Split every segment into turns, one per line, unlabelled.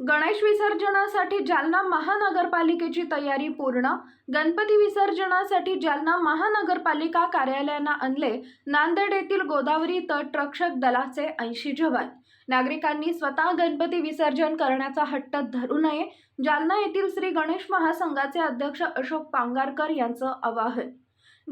गणेश विसर्जनासाठी जालना महानगरपालिकेची तयारी पूर्ण. गणपती विसर्जनासाठी जालना महानगरपालिका कार्यालयानं आणले नांदेड येथील गोदावरी तट रक्षक दलाचे ऐंशी जवान. नागरिकांनी स्वतः गणपती विसर्जन करण्याचा हट्ट धरू नये. जालना येथील श्री गणेश महासंघाचे अध्यक्ष अशोक पांगारकर यांचं आवाहन.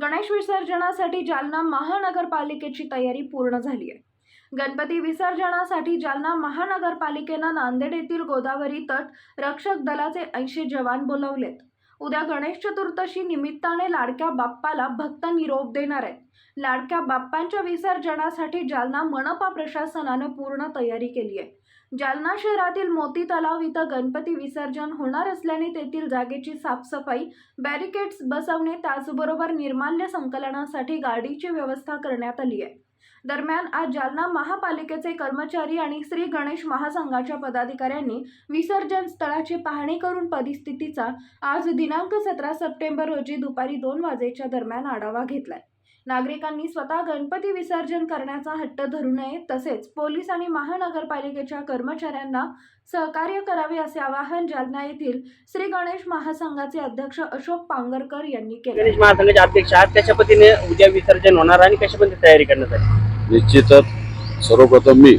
गणेश विसर्जनासाठी जालना महानगरपालिकेची तयारी पूर्ण झाली आहे. गणपती विसर्जनासाठी जालना महानगरपालिकेनं नांदेड येथील गोदावरी तट रक्षक दलाचे ऐंशी जवान बोलवलेत. उद्या गणेश चतुर्दशी निमित्ताने लाडक्या बाप्पाला भक्त निरोप देणार आहेत. लाडक्या बाप्पांच्या विसर्जनासाठी जालना मनपा प्रशासनानं पूर्ण तयारी केली आहे. जालना शहरातील मोती तलाव इथं गणपती विसर्जन होणार असल्याने तेथील जागेची साफसफाई बॅरिकेड्स बसवणे त्याचबरोबर निर्माल्य संकलनासाठी गाडीची व्यवस्था करण्यात आली आहे. दरम्यान आज जालना महापालिकेचे कर्मचारी आणि श्री गणेश महासंघाच्या पदाधिकाऱ्यांनी विसर्जन स्थळाची पाहणी करून परिस्थितीचा आज दिनांक सतरा सप्टेंबर रोजी दुपारी दोन वाजेच्या दरम्यान आढावा घेतलाय. नागरिकांनी स्वतः गणपती विसर्जन करण्याचा हट्ट धरू नये तसेच पोलीस आणि महानगरपालिकेच्या कर्मचाऱ्यांना सहकार्य करावे असे आवाहन जालना येथील श्री गणेश महासंघाचे अध्यक्ष अशोक पांगरकर यांनी केले.
गणेश महासंघाचे अध्यक्ष आहात. कशा पद्धतीने उद्या विसर्जन होणार आणि कशा पद्धतीने तयारी करण्यात आली?
निश्चितच सर्वप्रथम मी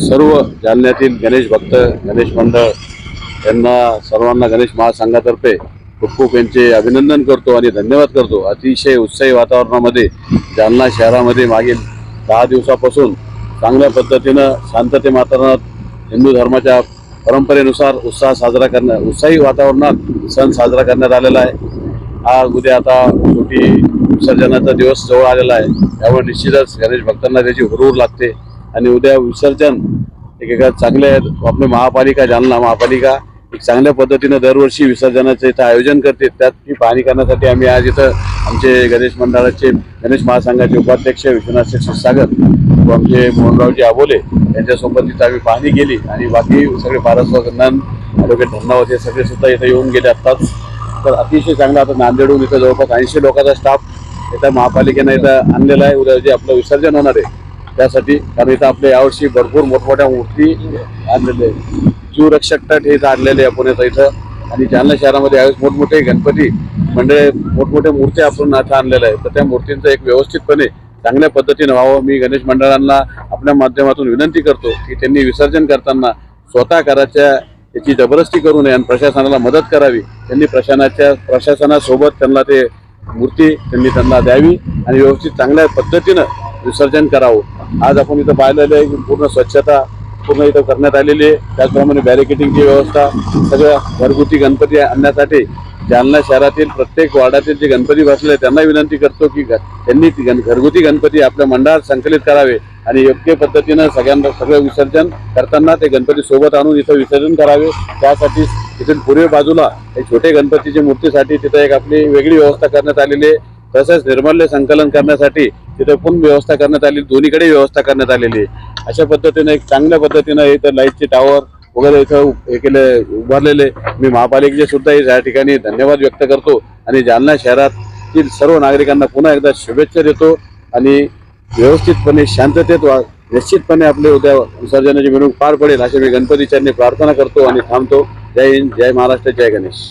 सर्व जालन्यातील गणेश भक्त गणेश मंडळ यांना सर्वांना गणेश महासंघातर्फे खूप खूप यांचे अभिनंदन करतो आणि धन्यवाद करतो. अतिशय उत्साही वातावरणामध्ये जालना शहरामध्ये मागील दहा दिवसापासून चांगल्या पद्धतीनं शांतते वातावरणात हिंदू धर्माच्या परंपरेनुसार उत्साह साजरा करण्या उत्साही वातावरणात सण साजरा करण्यात आलेला आहे. हा उद्या आता शेवटी विसर्जनाचा दिवस जवळ आलेला आहे. त्यामुळे निश्चितच गणेश भक्तांना त्याची हुरहूर लागते. आणि उद्या विसर्जन एक एका आहेत आपले महापालिका जालना महापालिका एक चांगल्या पद्धतीनं दरवर्षी विसर्जनाचं इथं आयोजन करते. त्याची पाहणी करण्यासाठी आम्ही आज इथं आमचे गणेश मंडळाचे गणेश महासंघाचे उपाध्यक्ष विश्वनाथ क्षीरसागर व आमचे मोहनरावजी आबोले यांच्यासोबत तिथं आम्ही पाहणी केली. आणि बाकी सगळे पारस्व ॲडव्होकेट धन्नावत हे सगळे सुद्धा इथं येऊन गेले आत्ताच. तर अतिशय चांगला आता नांदेडहून इथं जवळपास ऐंशी लोकांचा स्टाफ इथं महापालिकेनं इथं आणलेला आहे. उद्या जे आपलं विसर्जन होणार आहे त्यासाठी कारण इथं आपल्या यावर्षी भरपूर मोठमोठ्या मूर्ती आणलेल्या आहेत. जीवरक्षक तट हे आणलेले आहे आपण इथं. इथं आणि जालना शहरामध्ये यावेळेस मोठमोठे गणपती मंडळे मोठमोठ्या मूर्त्या आपण आता आणलेल्या आहे तर त्या मूर्तींचं एक व्यवस्थितपणे चांगल्या पद्धतीनं व्हावं. मी गणेश मंडळांना आपल्या माध्यमातून विनंती करतो की त्यांनी विसर्जन करताना स्वतः कराच्या याची जबरदस्ती करू नये आणि प्रशासनाला मदत करावी. त्यांनी प्रशासनाच्या प्रशासनासोबत त्यांना ते मूर्ती त्यांनी त्यांना द्यावी आणि व्यवस्थित चांगल्या पद्धतीनं विसर्जन करावं. आज आपण इथं पाहिलेलं आहे की पूर्ण स्वच्छता पूर्ण इथं करण्यात आलेली आहे. त्याचप्रमाणे बॅरिकेटिंगची व्यवस्था सगळ्या घरगुती गणपती आणण्यासाठी जालना शहरातील प्रत्येक वार्डातील जे गणपती बसले त्यांना विनंती करतो की त्यांनी घरगुती गणपती आपल्या मंडळात संकलित करावे आणि योग्य पद्धतीनं सगळ्यांना सगळं विसर्जन करताना ते गणपती सोबत आणून इथं विसर्जन करावे. त्यासाठी तिथून पूर्व बाजूला एक छोटे गणपतीच्या मूर्तीसाठी तिथं एक आपली वेगळी व्यवस्था करण्यात आलेली आहे. तसंच निर्मल्य संकलन करण्यासाठी तिथं पण व्यवस्था करण्यात आली दोन्हीकडे व्यवस्था करण्यात आलेली आहे. अशा पद्धतीनं एक चांगल्या पद्धतीनं इथं लाईटचे टावर वगैरे इथं हे केले उभारलेले. मी महापालिकेचे सुद्धा या ठिकाणी धन्यवाद व्यक्त करतो. आणि जालना शहरातील सर्व नागरिकांना पुन्हा एकदा शुभेच्छा देतो. आणि व्यवस्थितपणे शांततेत वा निश्चितपणे आपले उद्या विसर्जनाची मिरवणूक पार पडेल अशी मी गणपतीच्यांनी प्रार्थना करतो आणि थांबतो. जय हिंद जय महाराष्ट्र जय गणेश.